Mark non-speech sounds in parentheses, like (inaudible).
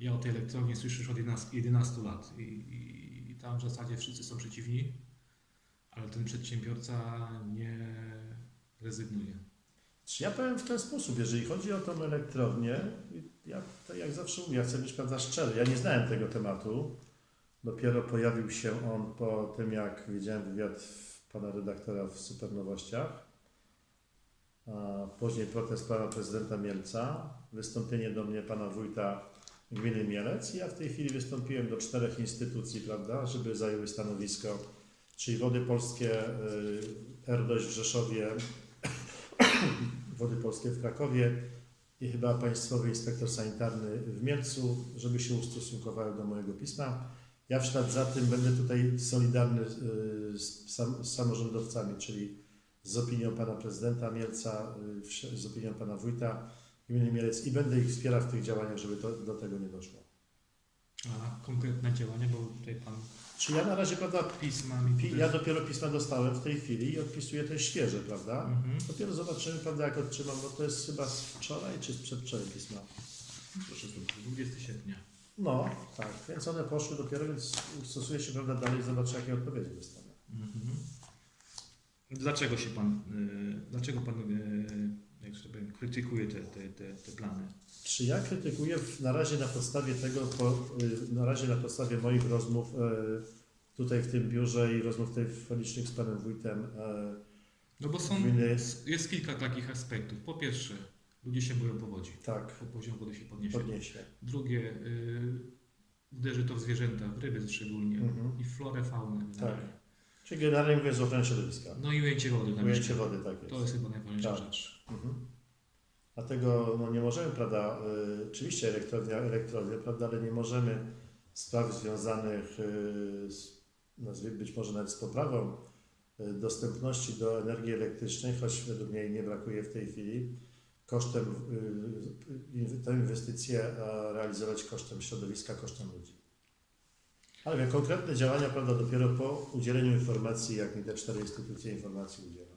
Ja o tej elektrowni słyszę już od 11, 11 lat i, i, i tam w zasadzie wszyscy są przeciwni, ale ten przedsiębiorca nie rezygnuje. Czy ja powiem w ten sposób, jeżeli chodzi o tą elektrownię, ja to jak zawsze mówię, ja chcę być prawda szczery. Ja nie znałem tego tematu. Dopiero pojawił się on po tym, jak widziałem wywiad pana redaktora w Supernowościach. A później protest pana prezydenta Mielca, wystąpienie do mnie pana wójta gminy Mielec. Ja w tej chwili wystąpiłem do czterech instytucji, prawda, żeby zajęły stanowisko, czyli Wody Polskie, y, RDOŚ w Rzeszowie, (coughs) Wody Polskie w Krakowie i chyba Państwowy Inspektor Sanitarny w Mielcu, żeby się ustosunkowały do mojego pisma. Ja w ślad za tym będę tutaj solidarny y, z, sam, z samorządowcami, czyli z opinią pana prezydenta Mielca, y, z opinią pana wójta gminy Mielec i będę ich wspierał w tych działaniach, żeby to, do tego nie doszło. A konkretne działania, bo tutaj pan Czy ja na razie, prawda, pisma mi pi, ja dopiero pisma dostałem w tej chwili i odpisuję te świeże, prawda? Mhm. Dopiero zobaczymy, prawda, jak otrzymam, bo to jest chyba z wczoraj czy z przedwczoraj pisma. Proszę bardzo, 20 sierpnia. No, tak, więc one poszły dopiero, więc stosuję się, prawda, dalej, zobaczę, jakie odpowiedzi dostanę. Mhm. Dlaczego się pan, y, dlaczego pan, y, krytykuje te, te, te, te plany? Czy ja krytykuję w- na razie na podstawie tego, po, y, na razie na podstawie moich rozmów y, tutaj w tym biurze i rozmów telefonicznych z panem wójtem y, No bo są, gminy, jest kilka takich aspektów. Po pierwsze, ludzie się boją powodzi, tak, bo poziom wody się podniesie. podniesie. Drugie, uderzy to w zwierzęta, w ryby szczególnie Mhm. i w florę, faunę. Tak. Czyli generalnie mówię z ochrony środowiska. No i ujęcie wody na Ujęcie wody, tak jest. To jest chyba najważniejsza Tak. rzecz. Mhm. Dlatego no, nie możemy, prawda, y, oczywiście elektrownia, elektrownia, prawda, ale nie możemy spraw związanych y, z, nazwijmy być może nawet z poprawą y, dostępności do energii elektrycznej, choć według mnie nie brakuje w tej chwili, kosztem, y, y, tę inwestycję realizować kosztem środowiska, kosztem ludzi. Ale konkretne działania, prawda, dopiero po udzieleniu informacji, jak mi te cztery instytucje informacji udzielą.